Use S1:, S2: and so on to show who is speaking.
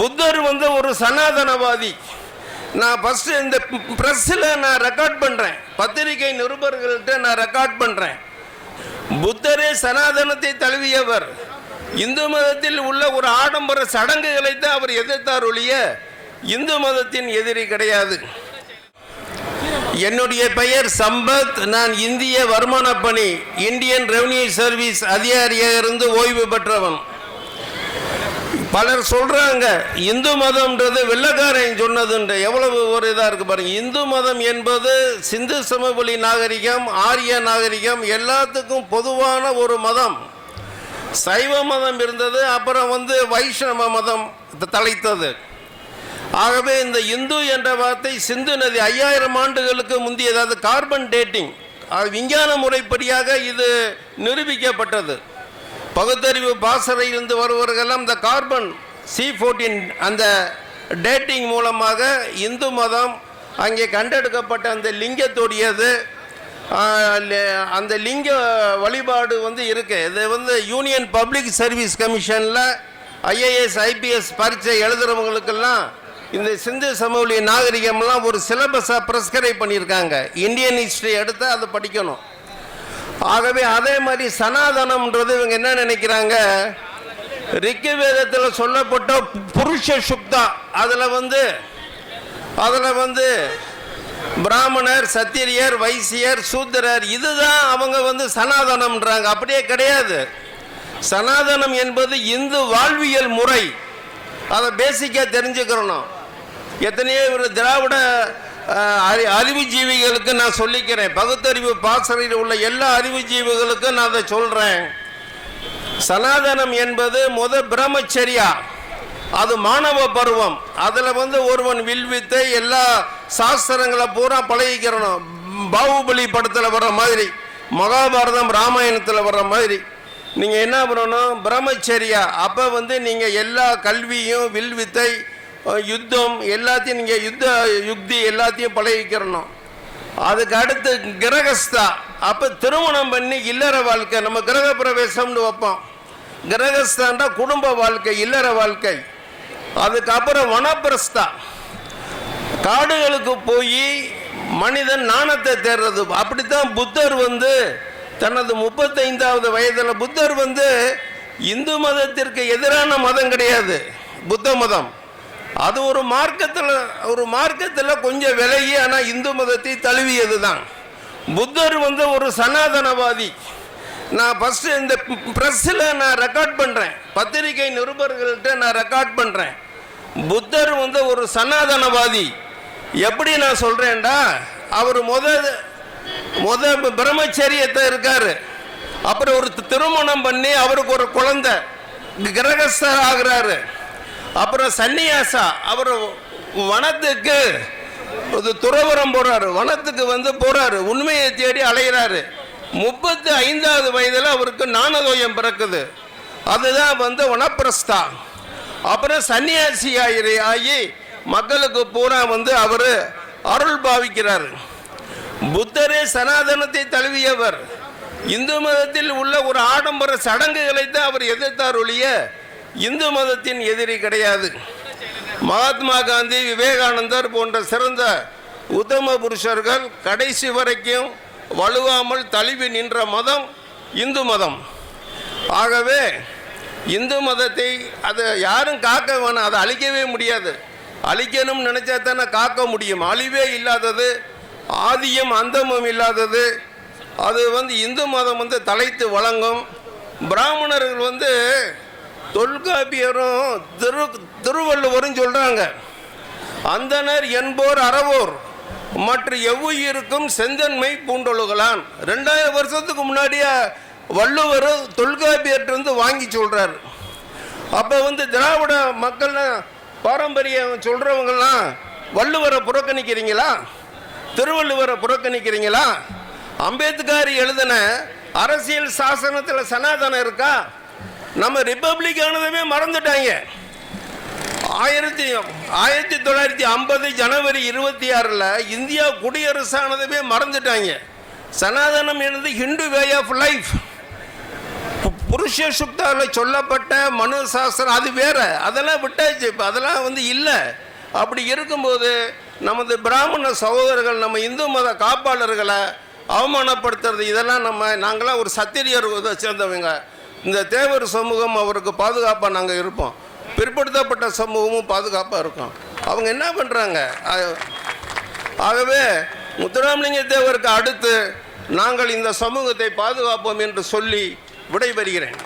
S1: புத்தர் வந்து ஒரு சனாதனவாதி. நான் ஃபஸ்ட்டு இந்த ப்ரெஸ்ஸில் நான் ரெக்கார்ட் பண்ணுறேன் பத்திரிகை நிருபர்கள்ட்ட நான் ரெக்கார்ட் பண்ணுறேன் புத்தரே சனாதனத்தை தழுவியவர். இந்து மதத்தில் உள்ள ஒரு ஆடம்பர சடங்குகளை தான் அவர் எதிர்த்தார் ஒழிய இந்து மதத்தின் எதிரி கிடையாது. என்னுடைய பெயர் சம்பத். நான் இந்திய வருமான பணி இந்தியன் ரெவன்யூ சர்வீஸ் அதிகாரியாக இருந்து ஓய்வு பெற்றவன். பலர் சொல்றாங்க இந்து மதம்ன்றது வெள்ளக்காரன் சொன்னதுன்ற எவ்வளவு ஒரு இதாக இருக்கு பாருங்க. இந்து மதம் என்பது சிந்து சமவெளி நாகரிகம் ஆரிய நாகரிகம் எல்லாத்துக்கும் பொதுவான ஒரு மதம். சைவ மதம் இருந்தது அப்புறம் வந்து வைஷ்ணவ மதம் தலைத்தது. ஆகவே இந்த இந்து என்ற வார்த்தை சிந்து நதி ஐயாயிரம் ஆண்டுகளுக்கு முந்தைய அதாவது கார்பன் டேட்டிங் அது விஞ்ஞான முறைப்படியாக இது நிரூபிக்கப்பட்டது. பகுத்தறிவு பாசறையிலிருந்து வருவவர்களெல்லாம் இந்த கார்பன் சி ஃபோர்டீன் அந்த டேட்டிங் மூலமாக இந்து மதம் அங்கே கண்டெடுக்கப்பட்ட அந்த லிங்கத்துடையது அந்த லிங்க வழிபாடு வந்து இருக்குது இது வந்து யூனியன் பப்ளிக் சர்வீஸ் கமிஷனில் ஐஏஎஸ் ஐபிஎஸ் பரீட்சை எழுதுகிறவங்களுக்கெல்லாம் இந்த சிந்து சமவெளி நாகரிகம்லாம் ஒரு சிலபஸாக ப்ரெஸ்கிரைப் பண்ணியிருக்காங்க. இந்தியன் ஹிஸ்ட்ரி எடுத்து அதை படிக்கணும். ஆகவே அதே மாதிரி சனாதனம்ன்றது இவங்க என்ன நினைக்கிறாங்க? ரிக்கு வேதத்தில் சொல்லப்பட்ட புருஷ சுக்தா. அதில் வந்து அதில் வந்து பிராமணர் சத்திரியர் வைசியர் சூத்திரர் இதுதான் அவங்க வந்து சனாதனம்ன்றாங்க. அப்படியே கிடையாது. சனாதனம் என்பது இந்து வாழ்வியல் முறை. அதை பேசிக்காக தெரிஞ்சுக்கிறணும். எத்தனையோ ஒரு திராவிட அறிவு அறி- அறிவுஜீவிகளுக்கு நான் சொல்லிக்கிறேன். பகுத்தறிவு பாசறையில் உள்ள எல்லா அறிவுஜீவிகளுக்கும் நான் அதை சொல்கிறேன் சனாதனம் என்பது முத பிரம்மச்சரியா. அது மாணவ பருவம். அதில் வந்து ஒருவன் வில்வித்தை எல்லா சாஸ்திரங்களை பூரா பழகிக்கிறணும். பாகுபலி படத்தில் வர்ற மாதிரி மகாபாரதம் ராமாயணத்தில் வர்ற மாதிரி. நீங்கள் என்ன பண்ணணும்? பிரம்மச்சரியா. அப்போ வந்து நீங்கள் எல்லா கல்வியும் வில்வித்தை யுத்தம் எல்லாத்தையும் நீங்கள் யுத்த யுக்தி எல்லாத்தையும் பழகிக்கிறணும். அதுக்கு அடுத்து கிரகஸ்தா. அப்போ திருமணம் பண்ணி இல்லற வாழ்க்கை நம்ம கிரக பிரவேசம்னு வைப்போம். கிரகஸ்தான்டா குடும்ப வாழ்க்கை இல்லற வாழ்க்கை. அதுக்கப்புறம் வனப்பிரஸ்தா. காடுகளுக்கு போய் மனிதன் நாணத்தை தேடுறது அப்படித்தான் புத்தர் வந்து தனது முப்பத்தைந்தாவது வயதில் புத்தர் வந்து இந்து மதத்திற்கு எதிரான மதம் கிடையாது. புத்த மதம். அது ஒரு மார்க்கத்தில் ஒரு மார்க்கத்தில் கொஞ்சம் விலகி ஆனால் இந்து மதத்தை தழுவியது தான் புத்தர் வந்து ஒரு சனாதனவாதி. நான் ஃபஸ்ட்டு இந்த ப்ரெஸ்ஸில் நான் ரெக்கார்ட் பண்ணுறேன் பத்திரிகை நிருபர்கள்ட்ட நான் ரெக்கார்ட் பண்ணுறேன் புத்தர் வந்து ஒரு சனாதனவாதி. எப்படி நான் சொல்கிறேன்டா அவர் முத முத பிரம்மச்சரியத்தை இருக்கார். அப்புறம் ஒரு திருமணம் பண்ணி அவருக்கு ஒரு குழந்தை. கிரகஸ்தர் ஆகிறாரு அப்புறம் சன்னியாசா அவர் வனத்துக்கு ஒரு துறவரம் போறாரு. வனத்துக்கு வந்து போறாரு. உண்மையை தேடி அலைகிறாரு முப்பத்தி ஐந்தாவது வயதில் அவருக்கு நாணதோயம் பிறக்குது. அதுதான் வந்து வனப்பிரஸ்தா. அப்புறம் சன்னியாசி ஆகி ஆகி மக்களுக்கு பூரா வந்து அவர் அருள் பாவிக்கிறார். புத்தரே சனாதனத்தை தழுவியவர். இந்து மதத்தில் உள்ள ஒரு ஆடம்பர சடங்குகளை தான் அவர் எதிர்த்தார் ஒழிய இந்து மதத்தின் எதிரி கிடையாது. மகாத்மா காந்தி விவேகானந்தர் போன்ற சிறந்த உத்தம புருஷர்கள் கடைசி வரைக்கும் வலுவாமல் தழுவி நின்ற மதம் இந்து மதம். ஆகவே இந்து மதத்தை அதை யாரும் காக்க வேணாம் அதை அழிக்கவே முடியாது. அழிக்கணும்னு நினச்சா தானே காக்க முடியும். அழிவே இல்லாதது ஆதியும் அந்தமும் இல்லாதது அது வந்து இந்து மதம் வந்து தலைத்து வழங்கும். பிராமணர்கள் வந்து தொல்காப்பியரும் திரு திருவள்ளுவரும் சொல்கிறாங்க அந்தனர் என்போர் அறவோர் மற்ற எவ்வுயிருக்கும் செந்தன்மை பூண்டொழுகலான். ரெண்டாயிரம் வருஷத்துக்கு முன்னாடியே வள்ளுவர் தொல்காப்பியர்கிட்ட வாங்கி சொல்கிறார் அப்போ வந்து திராவிட மக்கள் பாரம்பரியம் சொல்கிறவங்கெல்லாம் வள்ளுவரை புறக்கணிக்கிறீங்களா? திருவள்ளுவரை புறக்கணிக்கிறீங்களா? அம்பேத்கர் எழுதின அரசியல் சாசனத்தில் சனாதனம் இருக்கா? நம்ம ரிப்பப்ளிக் ஆனதுமே மறந்துட்டாங்க. ஆயிரத்தி ஆயிரத்தி தொள்ளாயிரத்தி ஐம்பது ஜனவரி இருபத்தி ஆறில் இந்தியா குடியரசானதுமே மறந்துட்டாங்க. சனாதனம் என்பது ஹிந்து வே ஆஃப் லைஃப் புருஷ சுப்தாவில் சொல்லப்பட்ட மனு சாஸ்திரம் அது வேற. அதெல்லாம் விட்டாச்சு இப்போ அதெல்லாம் வந்து இல்லை. அப்படி இருக்கும்போது நமது பிராமண சகோதரர்கள் நம்ம இந்து மத காப்பாளர்களை அவமானப்படுத்துறது இதெல்லாம் நம்ம நாங்களாம் ஒரு சத்திரியர் சேர்ந்தவங்க. இந்த தேவர் சமூகம் அவருக்கு பாதுகாப்பாக நாங்கள் இருப்போம். பிற்படுத்தப்பட்ட சமூகமும் பாதுகாப்பாக இருக்கும். அவங்க என்ன பண்ணுறாங்க ஆகவே முத்துராமலிங்க தேவருக்கு அடுத்து நாங்கள் இந்த சமூகத்தை பாதுகாப்போம் என்று சொல்லி விடைபெறுகிறேன்.